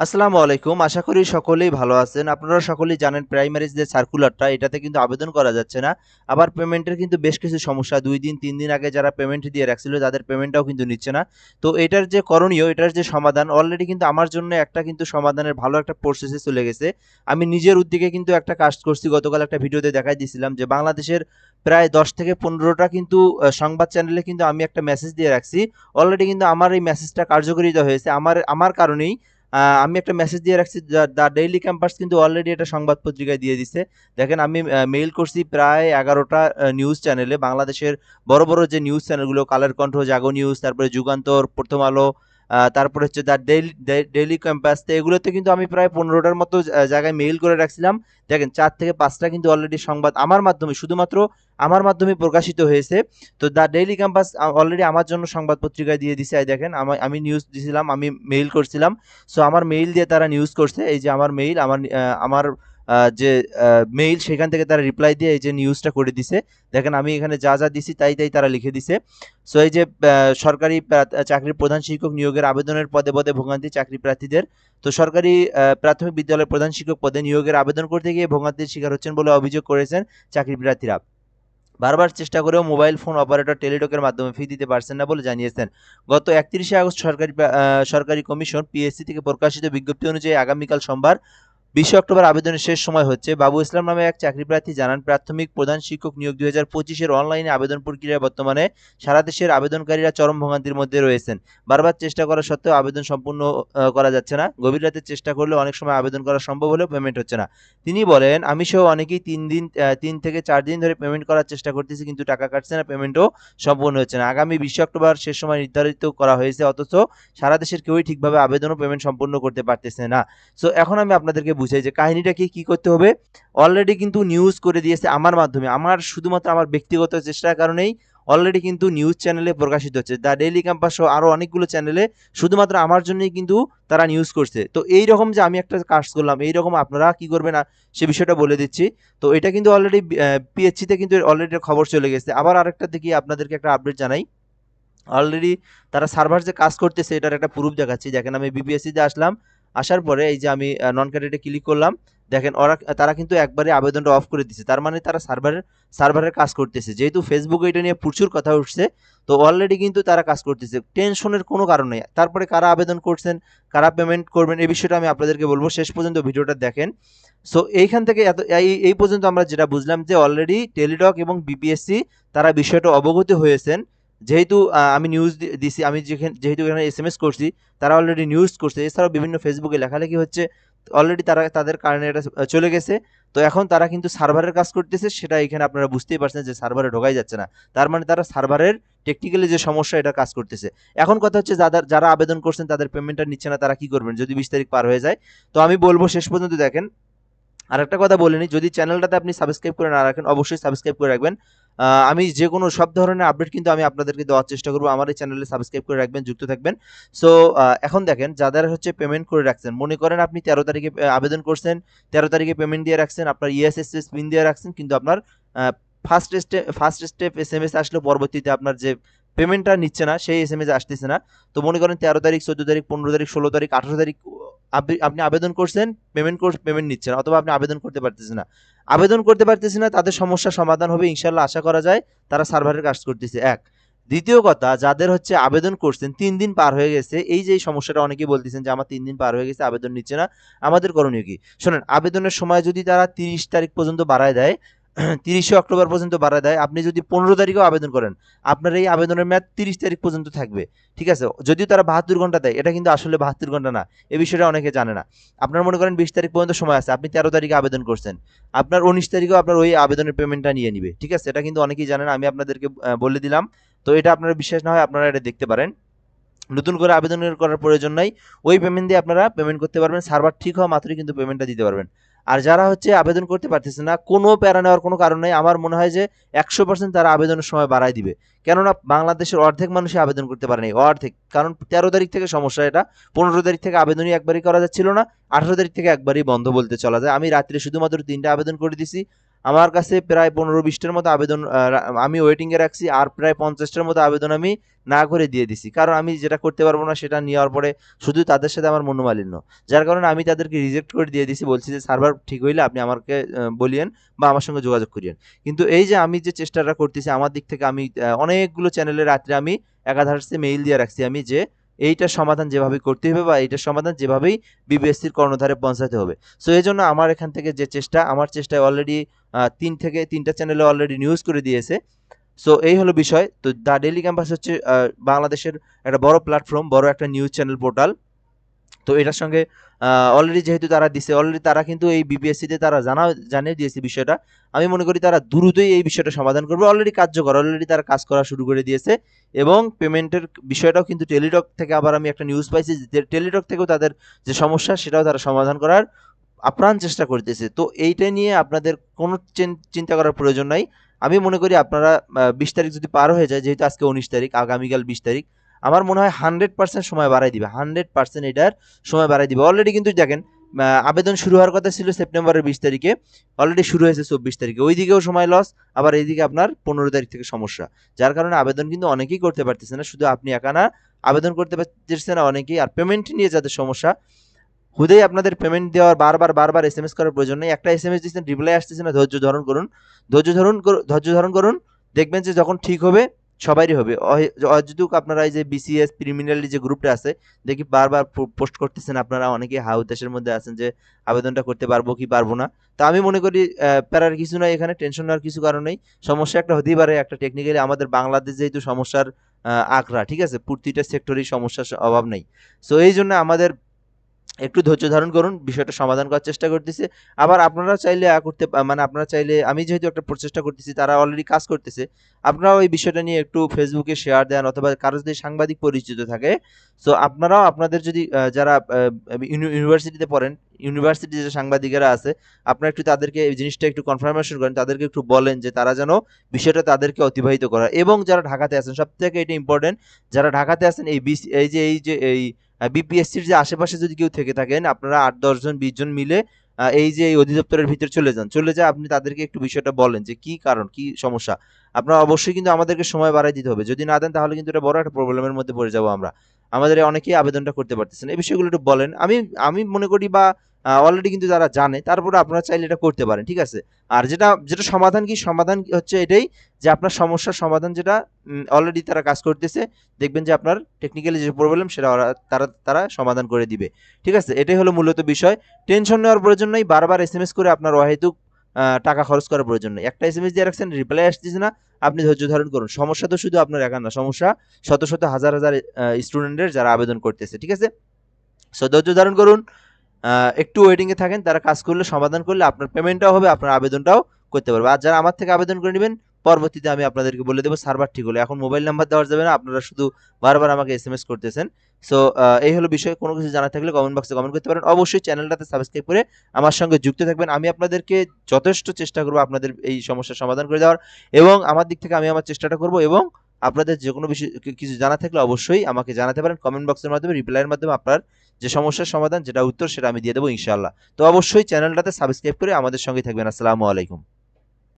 আসসালামু আলাইকুম। আশা করি সকলেই ভালো আছেন। আপনারা সকলেই জানেন প্রাইমারিজ যে সার্কুলারটা এটাতে কিন্তু আবেদন করা যাচ্ছে না। আবার পেমেন্টের কিন্তু বেশ কিছু সমস্যা। দুই দিন, তিন দিন আগে যারা পেমেন্ট দিয়ে রাখছিল, তাদের পেমেন্টটাও কিন্তু নিচ্ছে না। তো এটার যে করণীয়, এটার যে সমাধান অলরেডি কিন্তু আমার জন্য একটা কিন্তু সমাধানের ভালো একটা প্রসেসে চলে গেছে। আমি নিজের উদ্যোগে কিন্তু একটা কাজ করছি। গতকাল একটা ভিডিওতে দেখাই দিয়েছিলাম যে বাংলাদেশের প্রায় দশ থেকে পনেরোটা কিন্তু সংবাদ চ্যানেলে কিন্তু আমি একটা মেসেজ দিয়ে রাখছি। অলরেডি কিন্তু আমার এই মেসেজটা কার্যকরিতা হয়েছে। আমার আমার কারণেই আমি একটা মেসেজ দিয়ে রাখছি দ্য ডেইলি ক্যাম্পাস কিন্তু অলরেডি একটা সংবাদ পত্রিকায় দিয়ে দিছে। দেখেন, আমি মেইল করছি প্রায় এগারোটা নিউজ চ্যানেলে বাংলাদেশের বড় বড় যে নিউজ চ্যানেলগুলো কালার কণ্ঠ জাগো নিউজ তারপরে যুগান্তর, প্রথম আলো তারপরে হচ্ছে দ্য ডেইলি ডেইলি ক্যাম্পাস তো এগুলোতে কিন্তু আমি প্রায় পনেরোটার মতো জায়গায় মেইল করে রাখছিলাম। দেখেন, চার থেকে পাঁচটা কিন্তু অলরেডি সংবাদ আমার মাধ্যমে, শুধুমাত্র আমার মাধ্যমে প্রকাশিত হয়েছে। তো দ্য ডেইলি ক্যাম্পাস অলরেডি আমার জন্য সংবাদ পত্রিকায় দিয়ে দিছে। দেখেন, আমি আমি নিউজ দিছিলাম, আমি মেইল করছিলাম। সো আমার মেইল দিয়ে তারা নিউজ করছে। এই যে আমার মেইল আমার আমার যে মেইল সেখান থেকে তারা রিপ্লাই দিয়ে এই যে নিউজটা করে দিছে। দেখেন, আমি এখানে যা যা দিছি তাই তাই তারা লিখে দিছে। সো এই যে সরকারি চাকরির প্রধান শিক্ষক নিয়োগের আবেদনের পদে পদে ভোগান্তি চাকরি প্রার্থীদের। তো সরকারি প্রাথমিক বিদ্যালয়ের প্রধান শিক্ষক পদে নিয়োগের আবেদন করতে গিয়ে ভোগান্তির শিকার হচ্ছেন বলে অভিযোগ করেছেন চাকরি প্রার্থীরা। বারবার চেষ্টা করেও মোবাইল ফোন অপারেটর টেলিটকের মাধ্যমে ফি দিতে পারছেন না বলে জানিয়েছেন। গত একত্রিশে আগস্ট সরকারি সরকারি কমিশন পিএসসি থেকে প্রকাশিত বিজ্ঞপ্তি অনুযায়ী আগামীকাল সোমবার বিশে অক্টোবর আবেদনের শেষ সময় হচ্ছে। বাবু ইসলাম নামে এক চাকরি প্রার্থী জানান, প্রাথমিক প্রধান শিক্ষক নিয়োগ দুই হাজার পঁচিশের অনলাইনে আবেদন প্রক্রিয়ায় বর্তমানে সারা দেশের আবেদনকারীরা চরম ভোগান্তির মধ্যে রয়েছেন। বারবার চেষ্টা করা সত্ত্বেও আবেদন সম্পূর্ণ করা যাচ্ছে না। গভীর রাতে চেষ্টা করলেও অনেক সময় আবেদন করা সম্ভব হলেও পেমেন্ট হচ্ছে না। তিনি বলেন, আমি সহ অনেকেই তিন দিন তিন থেকে চার দিন ধরে পেমেন্ট করার চেষ্টা করতেছি, কিন্তু টাকা কাটছে না পেমেন্টও সম্পূর্ণ হচ্ছে না। আগামী বিশে অক্টোবর শেষ সময় নির্ধারিত করা হয়েছে, অথচ সারা দেশের কেউই ঠিকভাবে আবেদন ও পেমেন্ট সম্পূর্ণ করতে পারতেছে না। সো এখন আমি আপনাদেরকে বুঝাই যে কাহিনীটা কি করতে হবে? অলরেডি কিন্তু নিউজ করে দিয়েছে আমার মাধ্যমে। আমার শুধুমাত্র আমার ব্যক্তিগত চেষ্টার কারণেই অলরেডি কিন্তু নিউজ চ্যানেলে প্রকাশিত হচ্ছে। দ্য ডেইলি ক্যাম্পাস সহ আরও অনেকগুলো চ্যানেলে শুধুমাত্র আমার জন্যই কিন্তু তারা নিউজ করছে। তো এই রকম যে আমি একটা কাজ করলাম এই রকম আপনারা কি করবেন সে বিষয়টা বলে দিচ্ছি। তো এটা কিন্তু অলরেডি পিএইচসিতে কিন্তু অলরেডি খবর চলে গেছে। আবার আরেকটা দেখি, আপনাদেরকে একটা আপডেট জানাই। অলরেডি তারা সার্ভার যে কাজ করতেছে, এটার একটা প্রুফ দেখাচ্ছি। দেখেন আমি বিপিএসসিতে আসলাম। আসার পরে এই যে আমি নন ক্যাডেটে ক্লিক করলাম, দেখেন ওরা, তারা কিন্তু একবারে আবেদনটা অফ করে দিছে। তার মানে তারা সার্ভারের সার্ভারের কাজ করতেছে। যেহেতু ফেসবুকে এটা নিয়ে প্রচুর কথা উঠছে, তো অলরেডি কিন্তু তারা কাজ করতেছে। টেনশনের কোনো কারণ নেই। তারপরে কারা আবেদন করছেন, কারা পেমেন্ট করবেন, এই বিষয়টা আমি আপনাদেরকে বলব। শেষ পর্যন্ত ভিডিওটা দেখেন। সো এইখান থেকে এত, এই পর্যন্ত আমরা যেটা বুঝলাম যে অলরেডি টেলিটক এবং বিপিএসসি তারা বিষয়টা অবগত হয়েছেন। যেহেতু আমি নিউজ দিছি, আমি যেখানে, যেহেতু এখানে এস এম এস করছি, তারা অলরেডি নিউজ করছে। এছাড়াও বিভিন্ন ফেসবুকে লেখালেখি হচ্ছে। অলরেডি তারা, তাদের কারণে এটা চলে গেছে। তো এখন তারা কিন্তু সার্ভারের কাজ করতেছে, সেটা এখানে আপনারা বুঝতেই পারছেন যে সার্ভারে ঢোকাই যাচ্ছে না। তার মানে তারা সার্ভারের টেকনিক্যালি যে সমস্যা, এটা কাজ করতেছে। এখন কথা হচ্ছে যাদের যারা আবেদন করছেন, তাদের পেমেন্টটা নিচ্ছে না, তারা কি করবেন? যদি বিশ তারিখ পার হয়ে যায়। তো আমি বলব শেষ পর্যন্ত দেখেন। আর একটা কথা বলিনি যদি চ্যানেলটাতে আপনি সাবস্ক্রাইব করে না রাখেন, অবশ্যই সাবস্ক্রাইব করে রাখবেন। আমি যে কোনো সব ধরনের আপডেট কিন্তু আমি আপনাদেরকে দেওয়ার চেষ্টা করব। আমার এই চ্যানেলে সাবস্ক্রাইব করে রাখবেন, যুক্ত থাকবেন। সো এখন দেখেন, যাদের হচ্ছে পেমেন্ট করে রাখছেন, মনে করেন আপনি তেরো তারিখে আবেদন করছেন, তেরো তারিখে পেমেন্ট দিয়ে রাখছেন, আপনার ইএসএসএস ইএসএস পিন দিয়ে রাখছেন, কিন্তু আপনার first step first step S M S আসলে পরবর্তীতে আপনার যে পেমেন্টটা নিচ্ছে না, সেই এস এম এস আসতেছে না। তো মনে করেন তেরো তারিখ, চোদ্দ তারিখ, পনেরো তারিখ, ষোলো তারিখ, আঠারো তারিখ, আপনি আবেদন করছেন পেমেন্ট পেমেন্ট নিচ্ছেন, অথবা আপনি আবেদন করতে পারতেছেন না। আবেদন করতে পারতেছেন না, তাদের সমস্যা সমাধান হবে ইনশাল্লাহ আশা করা যায়, তারা সার্ভারের কাজ করতেছে, এক। দ্বিতীয় কথা, যাদের হচ্ছে আবেদন করছেন, তিন দিন পার হয়ে গেছে, এই যে সমস্যাটা অনেকেই বলতেছেন যে আমার তিন দিন পার হয়ে গেছে, আবেদন নিচ্ছে না, আমাদের করণীয় কি? শোনেন, আবেদনের সময় যদি তারা তিরিশ তারিখ পর্যন্ত বাড়ায় দেয় তিরিশে অক্টোবর পর্যন্ত বাড়া দেয়। আপনি যদি পনেরো তারিখেও আবেদন করেন, আপনার এই আবেদনের মেয়াদ তিরিশ তারিখ পর্যন্ত থাকবে। ঠিক আছে? যদিও তারা বাহাত্তর ঘণ্টা দেয়, এটা কিন্তু আসলে বাহাত্তর ঘণ্টা না। এ বিষয়টা অনেকে জানে না। আপনার মনে করেন বিশ তারিখ পর্যন্ত সময় আছে, আপনি তেরো তারিখে আবেদন করছেন। আপনার উনিশ তারিখেও আপনার ওই আবেদনের পেমেন্টটা নিয়ে নিবে। ঠিক আছে? এটা কিন্তু অনেকেই জানেন আমি আপনাদেরকে বলে দিলাম। তো এটা আপনার বিশ্বাস না হয় আপনারা এটা দেখতে পারেন। নতুন করে আবেদন করার প্রয়োজন নাই। ওই পেমেন্ট দিয়ে আপনারা পেমেন্ট করতে পারবেন। সার্ভার ঠিক হওয়া মাত্রই কিন্তু পেমেন্টটা দিতে পারবেন। আর যারা হচ্ছে আবেদন করতে পারতেছে না, কোনো প্যারা নেওয়ার কোনো কারণ নেই। আমার মনে হয় যে একশো পার্সেন্ট তারা আবেদনের সময় বাড়ায় দিবে। কেননা বাংলাদেশের অর্ধেক মানুষই আবেদন করতে পারে নাই অর্ধেক। কারণ তেরো তারিখ থেকে সমস্যা এটা, পনেরো তারিখ থেকে আবেদনই একবারই করা যাচ্ছিল না, আঠারো তারিখ থেকে একবারই বন্ধ বলতে চলা যায়। আমি রাত্রে শুধুমাত্র তিনটা আবেদন করে দিছি। আমার কাছে প্রায় পনেরো বিশটার মতো আবেদন আমি ওয়েটিংয়ে রাখছি আর প্রায় পঞ্চাশটার মতো আবেদন আমি না করে দিয়ে দিছি। কারণ আমি যেটা করতে পারব না সেটা নেওয়ার পরে শুধু তাদের সাথে আমার মনোমালিন্য। যার কারণে আমি তাদেরকে রিজেক্ট করে দিয়ে দিছি, বলছি যে, সার্ভার ঠিক হইলে আপনি আমাকে বলিয়েন বা আমার সঙ্গে যোগাযোগ করিয়েন। কিন্তু এই যে আমি যে চেষ্টাটা করতেছি, আমার দিক থেকে আমি অনেকগুলো চ্যানেলে রাত্রে আমি একাধারে মেইল দিয়ে রাখছি আমি যে এইটার সমাধান যেভাবে করতে হবে বা এইটার সমাধান যেভাবেই বিবিএসসির কর্ণধারে পৌঁছাতে হবে। সো এই জন্য আমার এখান থেকে যে চেষ্টা, আমার চেষ্টায় অলরেডি তিন থেকে, তিনটা চ্যানেলে অলরেডি নিউজ করে দিয়েছে। সো এই হলো বিষয়। তো দ্য ডেলি ক্যাম্পাস হচ্ছে বাংলাদেশের একটা বড় প্ল্যাটফর্ম বড় একটা নিউজ চ্যানেল পোর্টাল তো এটার সঙ্গে অলরেডি যেহেতু তারা দিছে অলরেডি তারা কিন্তু এই বিপিএসসিতে তারা জানা, জানিয়ে দিয়েছে বিষয়টা। আমি মনে করি তারা দ্রুতই এই বিষয়টা সমাধান করবে। অলরেডি কার্যকর অলরেডি তারা কাজ করা শুরু করে দিয়েছে এবং পেমেন্টের বিষয়টাও কিন্তু টেলিটক থেকে আবার আমি একটা নিউজ পাইছি যে টেলিটক থেকেও তাদের যে সমস্যা, সেটাও তারা সমাধান করার আপ্রাণ চেষ্টা করতেছে। তো এইটা নিয়ে আপনাদের কোনো চিন- চিন্তা করার প্রয়োজন নাই। আমি মনে করি আপনারা বিশ তারিখ যদি পার হয়ে যায়, যেহেতু আজকে উনিশ তারিখ, আগামীকাল বিশ তারিখ আমার মনে হয় হান্ড্রেড পার্সেন্ট সময় বাড়াই দিবে, হান্ড্রেড পার্সেন্ট এটার সময় বাড়াই দিবে। অলরেডি কিন্তু দেখেন আবেদন শুরু হওয়ার কথা ছিল সেপ্টেম্বরের বিশ তারিখে অলরেডি শুরু হয়েছে চব্বিশ তারিখে। ওই দিকেও সময় লস আবার এইদিকে আপনার পনেরো তারিখ থেকে সমস্যা। যার কারণে আবেদন কিন্তু অনেকেই করতে পারতেছে না, শুধু আপনি একা না, আবেদন করতে পারতেছে না অনেকেই। আর পেমেন্ট নিয়ে যাদের সমস্যা, হুদেই আপনাদের পেমেন্ট দেওয়ার বারবার বারবার এস এম এস করার প্রয়োজন নেই। একটা এস এম এস দিচ্ছেন রিপ্লাই আসতেছে না, ধৈর্য ধারণ করুন। ধৈর্য ধারণ ধৈর্য ধারণ করুন, দেখবেন যে যখন ঠিক হবে সবারই হবে। অযদুক আপনারা এই যে বিসিএস প্রিমিনারি যে গ্রুপটা আছে, দেখি বারবার পোস্ট করতেছেন আপনারা, অনেকে হাউতাসের মধ্যে আছেন যে আবেদনটা করতে পারব কি পারব না। তা আমি মনে করি প্যারার কিছু নয় এখানে টেনশন নেওয়ার কিছু কারণ নেই। সমস্যা একটা হতেই পারে, একটা টেকনিক্যালি আমাদের বাংলাদেশ যেহেতু সমস্যার আঁকড়া ঠিক আছে? প্রতিটা সেক্টরেই সমস্যার অভাব নেই। সো এই জন্য আমাদের একটু ধৈর্য ধারণ করুন, বিষয়টা সমাধান করার চেষ্টা করতেছে। আবার আপনারা চাইলে করতে মানে আপনারা চাইলে, আমি যেহেতু একটা প্রচেষ্টা করতেছি, তারা অলরেডি কাজ করতেছে, আপনারাও এই বিষয়টা নিয়ে একটু ফেসবুকে শেয়ার দেন অথবা কারও যদি সাংবাদিক পরিচিত থাকে সো আপনারাও আপনাদের যদি যারা ইউনি- ইউনিভার্সিটিতে পড়েন ইউনিভার্সিটি যে সাংবাদিকেরা আছে, আপনারা একটু তাদেরকে এই জিনিসটা একটু কনফার্মেশন করেন, তাদেরকে একটু বলেন যে তারা যেন বিষয়টা তাদেরকে অতিবাহিত করা। এবং যারা ঢাকাতে আছেন সব থেকে এটা ইম্পর্টেন্ট যারা ঢাকাতে আছেন, এই এই যে এই যে, এই বিপিএসসির যে আশেপাশে যদি কেউ থেকে থাকেন, আপনারা আট দশজন বিশ জন মিলে এই যে এই অধিদপ্তরের ভিতরে চলে যান। চলে যা আপনি তাদেরকে একটু বিষয়টা বলেন যে কি কারণ, কি সমস্যা। আপনারা অবশ্যই কিন্তু আমাদেরকে সময় বাড়াই দিতে হবে। যদি না দেন, তাহলে কিন্তু এটা বড় একটা প্রবলেমের মধ্যে পড়ে যাব আমরা। আমাদের অনেকেই আবেদনটা করতে পারতেছেন। এই বিষয়গুলো একটু বলেন। আমি আমি মনে করি বা অলরেডি কিন্তু যারা জানে, তারপরে আপনারা চাইলে এটা করতে পারেন, ঠিক আছে? আর যেটা যেটা সমাধান কি? সমাধান হচ্ছে এটাই যে আপনার সমস্যার সমাধান যেটা অলরেডি তারা কাজ করতেছে, দেখবেন যে আপনার টেকনিক্যালি যে প্রবলেম সেটা তারা তারা সমাধান করে দিবে, ঠিক আছে? এটাই হলো মূলত বিষয়। টেনশন নেওয়ার প্রয়োজন নেই, বারবার এস করে আপনার অহেতুক টাকা খরচ করার প্রয়োজন নেই। একটা এস এম এস দিয়ে রাখছেন রিপ্লাই আসতেছে না, আপনি ধৈর্য ধারণ করুন। সমস্যা তো শুধু আপনার একা না, সমস্যা শত শত হাজার হাজার স্টুডেন্টের যারা আবেদন করতেছে, ঠিক আছে? সো ধৈর্য ধারণ করুন একটু ওয়েটিংয়ে থাকেন, তারা কাজ করলে, সমাধান করলে আপনার পেমেন্টটাও হবে, আপনার আবেদনটাও করতে পারবে। আর যারা আমার থেকে আবেদন করে নেবেন, পরবর্তীতে আমি আপনাদেরকে বলে দেবো সার্ভার ঠিক হলে। এখন মোবাইল নাম্বার দেওয়া যাবে না, আপনারা শুধু বারবার আমাকে এস এম এস করতেছেন সো এই হলো বিষয়, কোনো কিছু জানা থাকলে কমেন্ট বক্সে কমেন্ট করতে পারেন। অবশ্যই চ্যানেলটাতে সাবস্ক্রাইব করে আমার সঙ্গে যুক্ত থাকবেন। আমি আপনাদেরকে যথেষ্ট চেষ্টা করব আপনাদের এই সমস্যার সমাধান করে দেওয়ার এবং আমার দিক থেকে আমি আমার চেষ্টাটা করব এবং আপনাদের যে কোনো বিষয়, কিছু জানা থাকলে অবশ্যই আমাকে জানাতে পারেন। কমেন্ট বক্সের মাধ্যমে রিপ্লাইয়ের মাধ্যমে আপনার যে সমস্যার সমাধান, যেটা উত্তর সেটা আমি দিয়ে দেবো ইনশাল্লাহ তো অবশ্যই চ্যানেলটাতে সাবস্ক্রাইব করে আমাদের সঙ্গে থাকবেন। আসসালামু আলাইকুম।